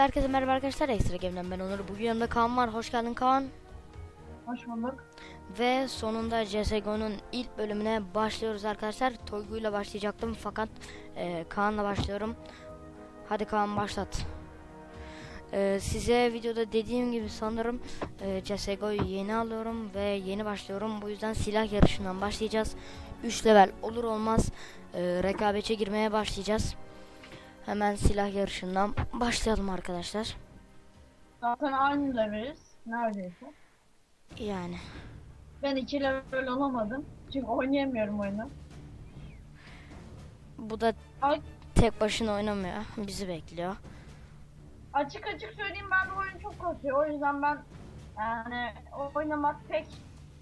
Herkese merhaba arkadaşlar. Ekstra Game'den ben Onur. Bugün yanımda Kaan var. Hoş geldin Kaan. Hoş bulduk. Ve sonunda CSGO'nun ilk bölümüne başlıyoruz arkadaşlar. Toygu'yla başlayacaktım fakat e, Kaan'la başlıyorum. Hadi Kaan başlat. E, size videoda dediğim gibi sanırım e, CSGO'yu yeni alıyorum ve yeni başlıyorum. Bu yüzden silah yarışından başlayacağız. 3 level olur olmaz e, rekabete girmeye başlayacağız. Hemen silah yarışından başlayalım arkadaşlar. Zaten aynı leveliz. Neredeyse. Yani Ben iki level olamadım. Çünkü oynayamıyorum oyunu. bu da Ay, tek başına oynamıyor. Bizi bekliyor. açık açık söyleyeyim ben bu oyun çok kasıyor. O yüzden ben yani oynamak pek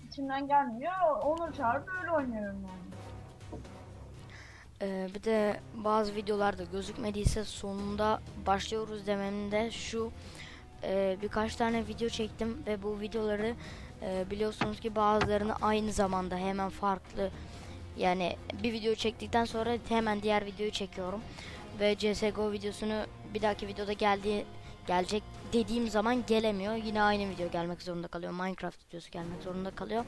içimden gelmiyor. Onur çağırdı öyle oynuyorum yani. Ee, bir de bazı videolarda gözükmediyse sonunda başlıyoruz dememin de şu e, birkaç tane video çektim ve bu videoları e, biliyorsunuz ki bazılarını aynı zamanda hemen farklı yani bir video çektikten sonra hemen diğer videoyu çekiyorum ve CSGO videosunu bir dahaki videoda geldiği gelecek dediğim zaman gelemiyor. Yine aynı video gelmek zorunda kalıyor. Minecraft videosu gelmek zorunda kalıyor.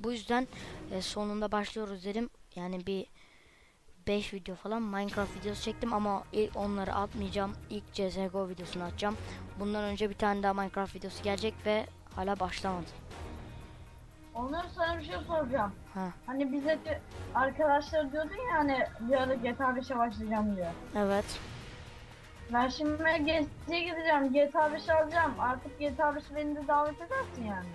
Bu yüzden e, sonunda başlıyoruz dedim. Yani bir 5 video falan Minecraft videosu çektim ama ilk onları atmayacağım. İlk CSGO videosunu atacağım. Bundan önce bir tane daha Minecraft videosu gelecek ve hala başlamadı. Onur sana bir şey soracağım. Ha, Hani bize de arkadaşlar diyordun ya hani bir ara GTA 5'e başlayacağım diyor. evet. Ben şimdi GTA'ya gideceğim. GTA 5 alacağım. Artık GTA 5 beni de davet edersin yani.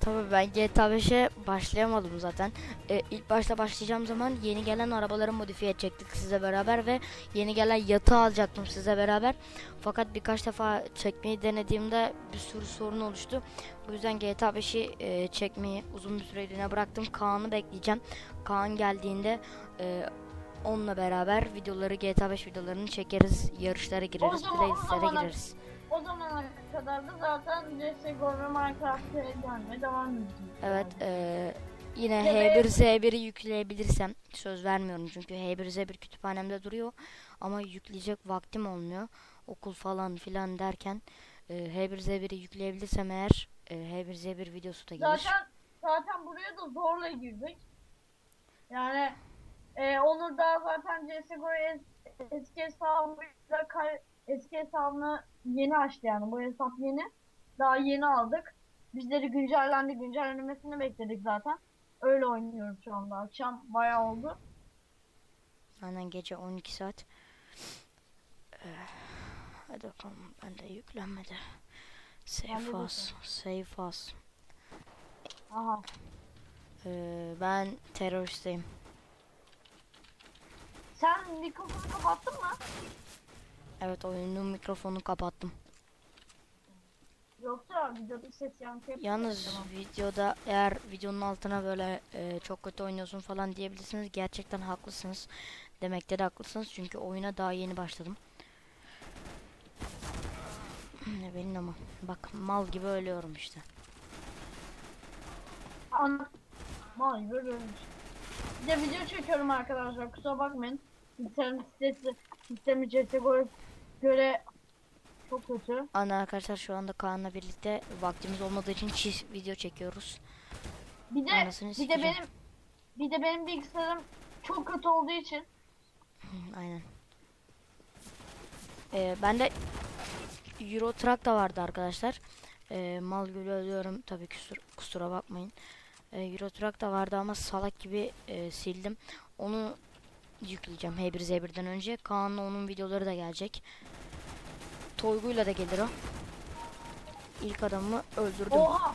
Tabii ben GTA 5'e başlayamadım zaten. Ee, ilk başta başlayacağım zaman yeni gelen arabaları modifiye edecektik size beraber ve yeni gelen yatı alacaktım size beraber. Fakat birkaç defa çekmeyi denediğimde bir sürü sorun oluştu. Bu yüzden GTA 5'i e, çekmeyi uzun bir süreliğine bıraktım. Kaan'ı bekleyeceğim. Kaan geldiğinde e, onunla beraber videoları GTA 5 videolarını çekeriz. Yarışlara gireriz, o playlistlere gireriz. O zamana kadar da zaten CSGO ve Minecraft'a gelmeye devam edeceğiz. Evet eee, yine Ve- H1 Z1'i yükleyebilirsem söz vermiyorum çünkü H1 Z1 kütüphanemde duruyor ama yükleyecek vaktim olmuyor okul falan filan derken eee, H1 Z1'i yükleyebilirsem eğer eee, H1 Z1 videosu da gelir. Zaten zaten buraya da zorla girdik. Yani e, Onur daha zaten CSGO'ya es- eski hesabıyla kay- eski hesabını yeni açtı yani bu hesap yeni. Daha yeni aldık. Bizleri güncellendi güncellemesini bekledik zaten. Öyle oynuyoruz şu anda. Akşam bayağı oldu. Aynen gece 12 saat. Eee, hadi bakalım ben de yüklenmedi. De as, save as. Aha. Eee, ben teröristeyim. Sen mikrofonu kapattın mı? Evet oyunun mikrofonu kapattım. Yoksa videoda ses yankı yapıyor. Yalnız Tamam. videoda eğer videonun altına böyle e, çok kötü oynuyorsun falan diyebilirsiniz. Gerçekten haklısınız. Demekte de haklısınız. Çünkü oyuna daha yeni başladım. Ne benim ama. Bak mal gibi ölüyorum işte. An Vay böyle ölmüş. Bir de video çekiyorum arkadaşlar kusura bakmayın. Bilgisayarın sitesi, sistemi CSGO'ya göre çok kötü. Ana arkadaşlar şu anda Kaan'la birlikte vaktimiz olmadığı için çiz video çekiyoruz. Bir de Anasını bir de sikeceğim. benim bir de benim bilgisayarım çok kötü olduğu için Aynen. Ee, ben de Euro Truck da vardı arkadaşlar. Ee, mal gibi ölüyorum tabii kusur, kusura bakmayın. Ee, Euro Truck da vardı ama salak gibi e, sildim. Onu yükleyeceğim H1Z1'den önce. Kaan'la onun videoları da gelecek. Toygu'yla da gelir o. İlk adamı öldürdüm. oha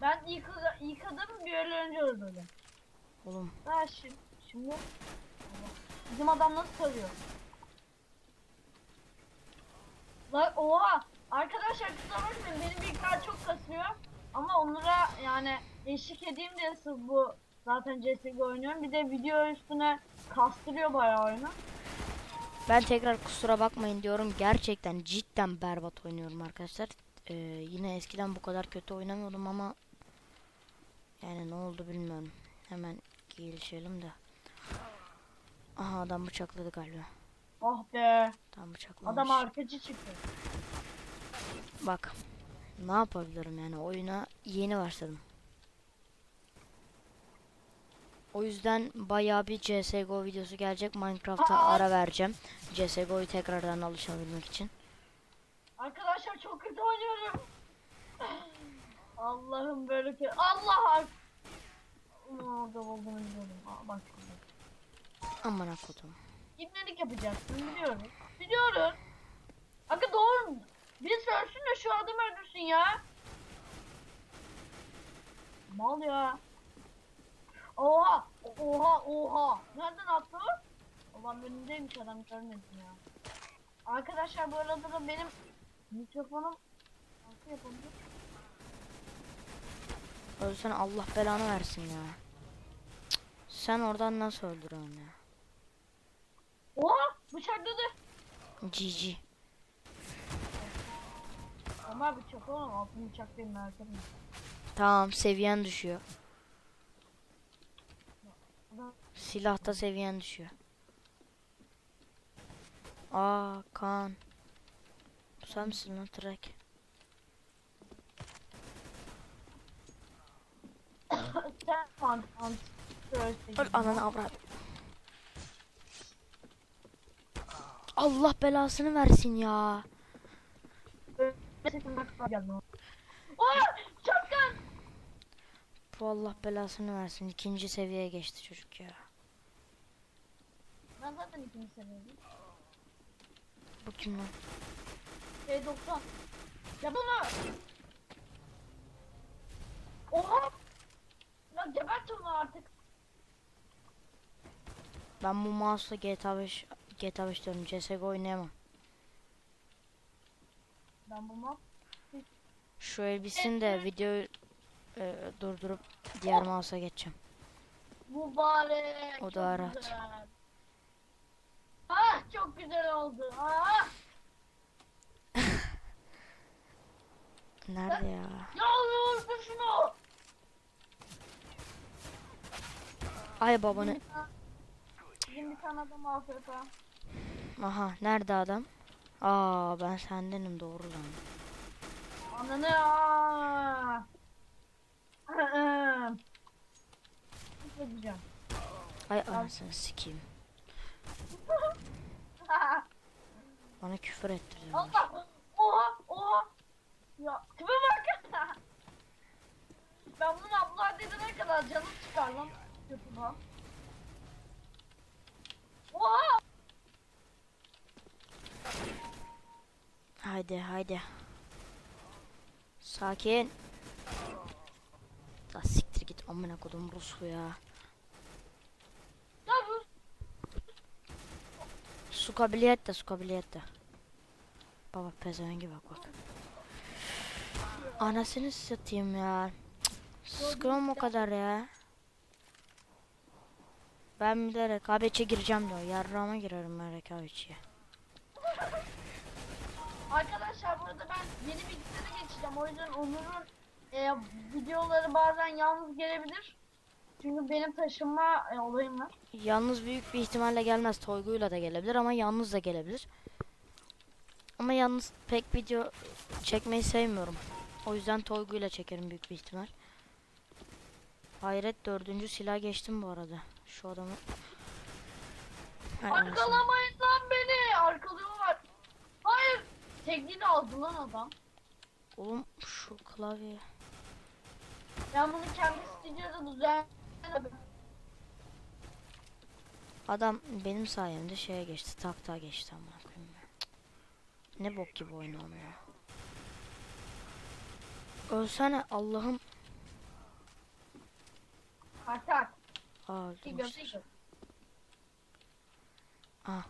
ben ilk, ilk adamı bir öyle önce öldürdüm. Oğlum Ha şimdi, şimdi bizim adam nasıl sarıyor? Lan oha arkadaşlar kusura bakmayın benim bilgisayar çok kasıyor ama onlara yani eşlik edeyim diye sırf bu zaten CSGO oynuyorum bir de video üstüne kastırıyor bayağı oyunu. Ben tekrar kusura bakmayın diyorum. Gerçekten cidden berbat oynuyorum arkadaşlar. Ee, yine eskiden bu kadar kötü oynamıyordum ama yani ne oldu bilmiyorum. Hemen gelişelim de. Aha adam bıçakladı galiba. Oh be. Tam bıçaklamış. Adam arkacı çıktı. Bak. Ne yapabilirim yani oyuna yeni başladım. O yüzden bayağı bir CSGO videosu gelecek. Minecraft'a Aa! ara vereceğim. CSGO'yu tekrardan alışabilmek için. Arkadaşlar çok kötü oynuyorum. Allah'ım böyle ki Allah Orada olduğunu biliyorum. Aa, bak. Aman akudum. İbnelik yapacaksın biliyoruz. Biliyoruz. Aga doğru. Bir söylesin de şu adam öldürsün ya. Mal ya. Oha. Oha oha. Nereden attı? Ulan önündeymiş adam görmedim ya. Arkadaşlar bu arada da benim mikrofonum nasıl yapıldı? Ölsen Allah belanı versin ya. Cık, Sen oradan nasıl öldürüyorsun ya? Oha bıçakladı. GG. Ama bıçak oğlum altın bıçak değil merak etme. Tamam seviyen düşüyor. Silahta seviyen düşüyor. Aa kan. Sen misin lan ant. Öl ananı avrat. Allah belasını versin ya. Bu Allah belasını versin. İkinci seviyeye geçti çocuk ya. Ben zaten ikinci seviyeyim. Bu kim lan? P90. Ya bunu. Oha. Ya gebert onu artık. Ben bu mouse'la GTA 5 GTA 5 diyorum CSGO oynayamam. Ben bulmam. Şu elbisin de videoyu e, durdurup diğer mouse'a geçeceğim. Mübarek. O da rahat. güzel. Ah çok güzel oldu. Ah. Nerede ya? Ya vurdu şunu. Ay babanı. Bizim bir tane adam AFK. Aha nerede adam? Aa ben sendenim doğru lan. Ananı ya. Ne diyeceğim? Ay anasını sikeyim. Bana küfür ettiriyorlar. Allah! Oha! Oha! Ya tipe bak! ben bunu abla dediğine kadar canım çıkar lan. YouTube'a. Oha! Haydi haydi. Sakin. La siktir git amına kodum Rus'u ya. Su kabiliyet de su kabiliyet de. Baba pezevengi bak bak. Anasını satayım ya. Sıkıyorum o kadar ya. Ben bir de rekabetçe gireceğim diyor. Yarrağıma girerim ben rekabetçiye. arkadaşlar burada ben yeni bilgisayara geçeceğim. O yüzden Onur'un e, videoları bazen yalnız gelebilir. Çünkü benim taşınma e, olayım var. Yalnız büyük bir ihtimalle gelmez. Toyguyla da gelebilir ama yalnız da gelebilir. Ama yalnız pek video çekmeyi sevmiyorum. O yüzden Toyguyla çekerim büyük bir ihtimal. Hayret dördüncü silah geçtim bu arada. Şu adamı... Arkalamayın lan beni! Arkalıyorlar. Hayır! Tekniğini aldı lan adam. Oğlum şu klavye. Ben bunu kendi stüdyoda düzenledim. Adam benim sayemde şeye geçti. Takta geçti. Cık. Ne bok gibi oynuyorum ya. Ölsene Allah'ım. Hatta Aa. Ah.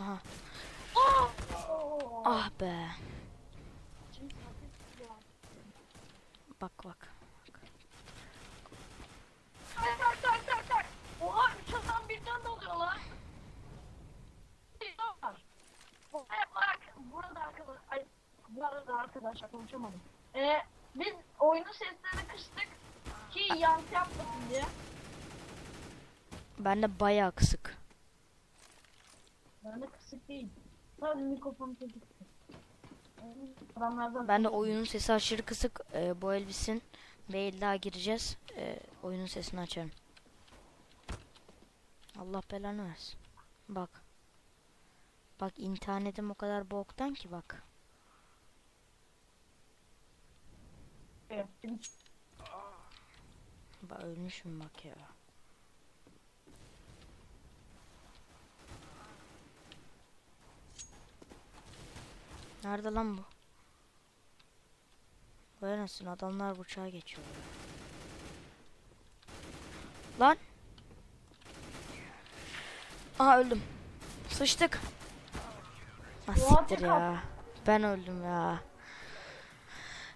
Aha. Oh! Ah be. Bak bak. Oha üç adam birden doluyor lan. Var. Oha bak burada arkadaş ay arada arkadaşlar konuşamadım. Ee, biz oyunun seslerini kıstık ki yankı yapmasın diye. Ben de bayağı kısık. Ben de kısık değil. Sadece mikrofonu. Adamlardan Ben de oyunun sesi aşırı kısık. Ee, bu elbisin ve daha gireceğiz. Ee, oyunun sesini açarım. Allah belanı versin. Bak. Bak internetim o kadar boktan ki bak. Bak ölmüşüm bak ya. Nerede lan bu? Vay adamlar bıçağa geçiyor. Lan. Aha öldüm. Sıçtık. Ah siktir tek ya. Ben öldüm ya.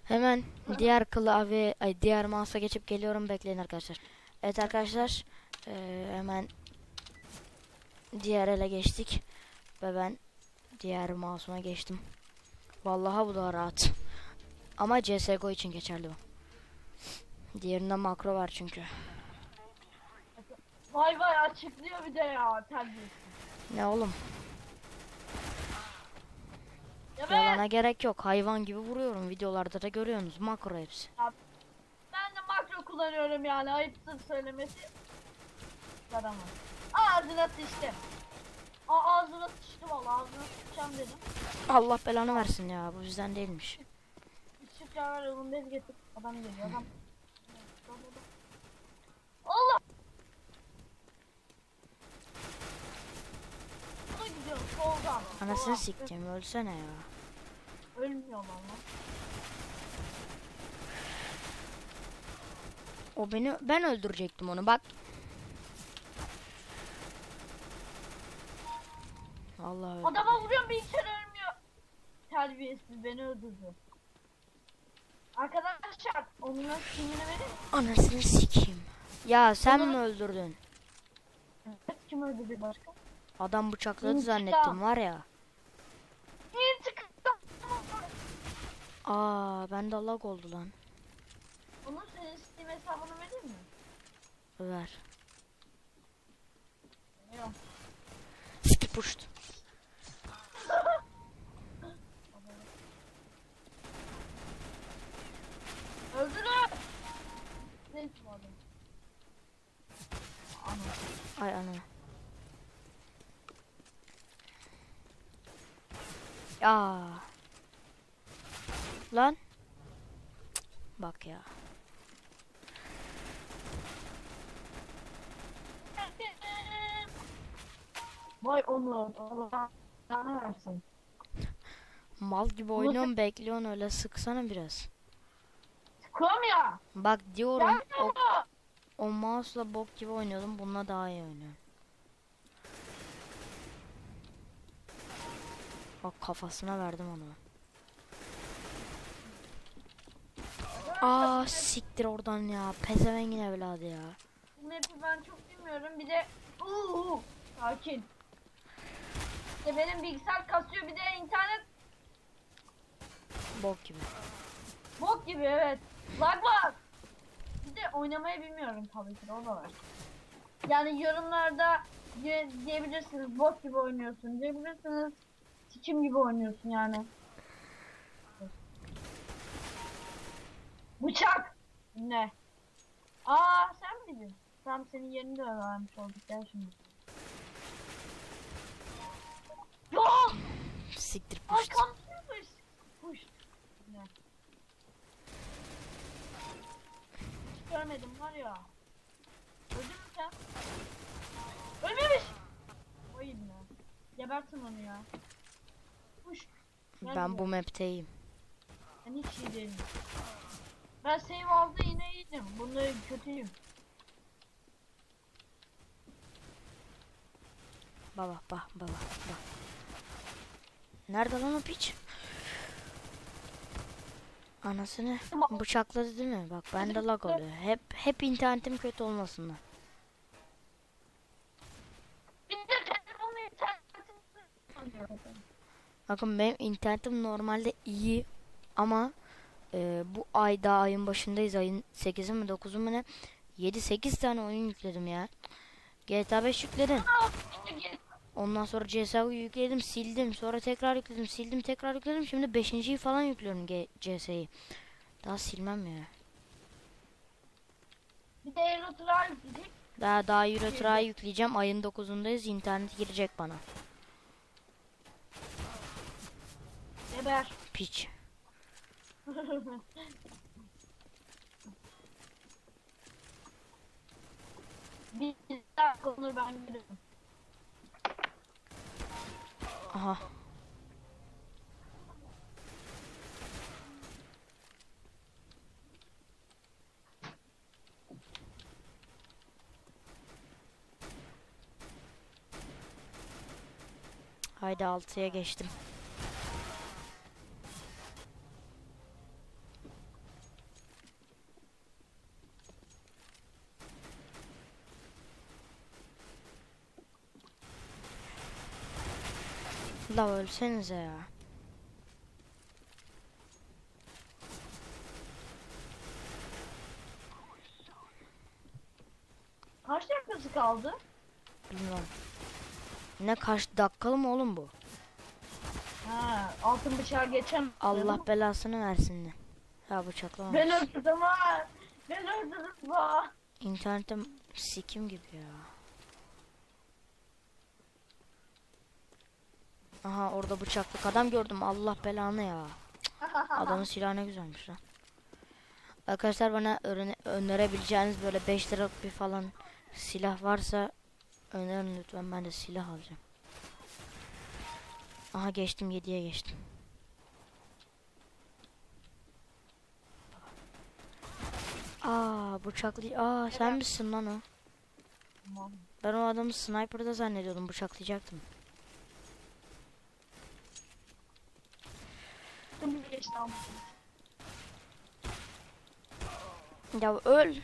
Hemen diğer klavye, ay diğer mouse'a geçip geliyorum. Bekleyin arkadaşlar. Evet arkadaşlar. eee, hemen diğer ele geçtik. Ve ben diğer mouse'uma geçtim. Vallahi bu daha rahat. Ama CSGO için geçerli bu. Diğerinde makro var çünkü. Vay vay açıklıyor bir de ya terbiyesiz. Ne oğlum? Yalana gerek yok. Hayvan gibi vuruyorum. Videolarda da görüyorsunuz. Makro hepsi. ben de makro kullanıyorum yani ayıptır söylemesi. Yaramaz. Ağzına sıçtı. Aa, ağzına sıçtı valla ağzına sıçacağım dedim. Allah belanı versin ya. Bu bizden değilmiş. Küçük yarar yolun bez getir. Adam geliyor adam. Allah! Ona gidiyorum soldan. Anasını sikeceğim. Ölsene ya. Ölmüyor valla. O beni ben öldürecektim onu. Bak. Allah öldü. Adama vuruyorum bir kere ölmüyor. Terbiyesiz beni öldürdü. Arkadaşlar onun kimini verin. Anasını sikeyim. Ya sen Onu- mi öldürdün? Kim öldürdü başka? Adam bıçakladı zannettim var ya. Aa bende lag oldu lan. Onun senin Steam hesabını vereyim mi? Ver. Yok. Skip pushed. Öldürün. Ana. Ay ana. Ya. Lan. Cık, Bak ya. Vay Onur. Allah sana versin. Mal gibi oynuyorsun bekliyorsun öyle sıksana biraz. Sıkıyorum ya. Bak diyorum o, o mouse'la bok gibi oynuyordum bununla daha iyi oynuyorum. Bak kafasına verdim onu. Aa siktir oradan ya. Pezevengin evladı ya. Bu map'i ben çok bilmiyorum. Bir de uuu sakin. İşte benim bilgisayar kasıyor bir de internet Bok gibi. bok gibi evet. Lag var. Bir de oynamayı bilmiyorum tabii ki de o da var. Yani yorumlarda diye- diyebilirsiniz bot gibi oynuyorsun diyebilirsiniz sikim gibi oynuyorsun yani. Bıçak. Ne? Aa sen miydin? Tam senin yerini de öğrenmiş olduk gel şimdi. Yok! Siktir puşt. Arkamdaymış. Puş. Ne? Hiç görmedim var ya. Öldün mü sen? Ölmemiş. Vay ne? Gebertin onu ya. Puş. Gel Ben buraya. bu map'teyim. Ben hiç iyi değilim. Ben save aldı yine iyiydim. Bunda kötüyüm. Baba bak baba bak. Nerede lan o piç? Anasını bıçakladı değil mi? Bak bende lag oluyor. Hep hep internetim kötü de internetim. Bakın benim internetim normalde iyi ama e, bu ay daha ayın başındayız. Ayın 8'i mi 9'u mu ne? 7-8 tane oyun yükledim ya. GTA 5 yükledim. Ondan sonra CS'yi yükledim, sildim. Sonra tekrar yükledim, sildim, tekrar yükledim. Şimdi 5.yi falan yüklüyorum CS'yi. Daha silmem ya. Bir de. Daha daha Euro Truck'ı yükleyeceğim. Ayın 9'undayız. İnternet girecek bana. Geber. Piç. Bir dakika Onur ben geliyorum. Aha. Haydi 6'ya geçtim. La ölsenize ya. Kaç dakikası kaldı? Bilmiyorum. Ne kaç dakikalı mı oğlum bu? Ha, altın bıçağı geçen. Allah belasını versin de. Ya bıçaklama. Ben öldürdüm ha. Ben öldürdüm ha. İnternetim sikim gibi ya. Aha orada bıçaklık adam gördüm. Allah belanı ya. Adamın silahı ne güzelmiş lan. Arkadaşlar bana önerebileceğiniz böyle 5 liralık bir falan silah varsa önerin lütfen ben de silah alacağım. Aha geçtim 7'ye geçtim. Aa bıçaklı. Aa sen misin lan o? Ben o adamı sniper'da zannediyordum bıçaklayacaktım. Ama. Ya öl.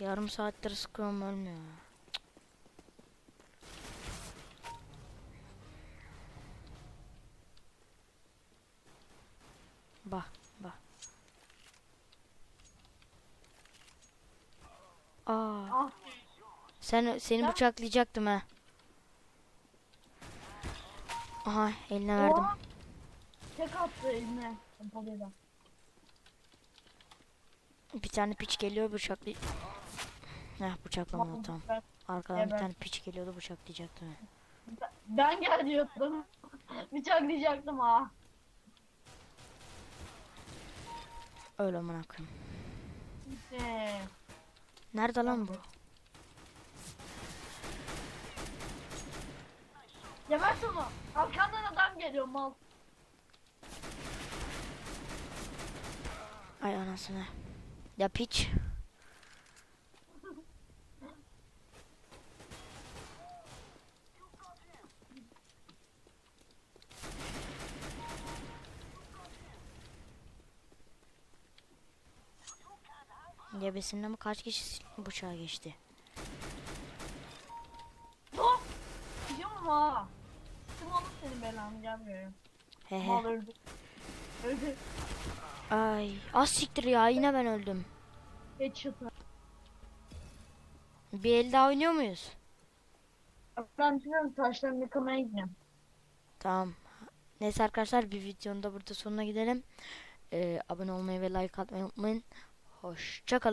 Yarım saattir sıkıyorum ölmüyor. Bak bak. Aa, Ah. sen seni Ya. bıçaklayacaktım ha. Aha eline verdim. Oha. Tek attı eline. Pompalıyla. Bir tane piç geliyor bıçaklay. Heh bıçaklamadı tamam. Ben, Arkadan bir Evet. tane piç geliyordu bıçaklayacaktım. ha. ben gel diyordum. Bıçaklayacaktım ha. Öyle amına koyayım. İşte. Nerede lan bu? Gebert onu. Arkandan adam geliyor mal. Ay anasını. Ya piç. Gebesinde mi kaç kişi bıçağa geçti? Dur. Gidiyorum ha. Kim olur senin belanı gelmiyor. He Mal he. öldü. Öldü. Ay az siktir ya yine ben öldüm. Headshot'ı. Bir el daha oynuyor muyuz? Ben bilmiyorum taşlarını yıkamaya gidiyorum. Tamam. Neyse arkadaşlar bir videonun da burada sonuna gidelim. Ee, abone olmayı ve like atmayı unutmayın. Hoşçakalın.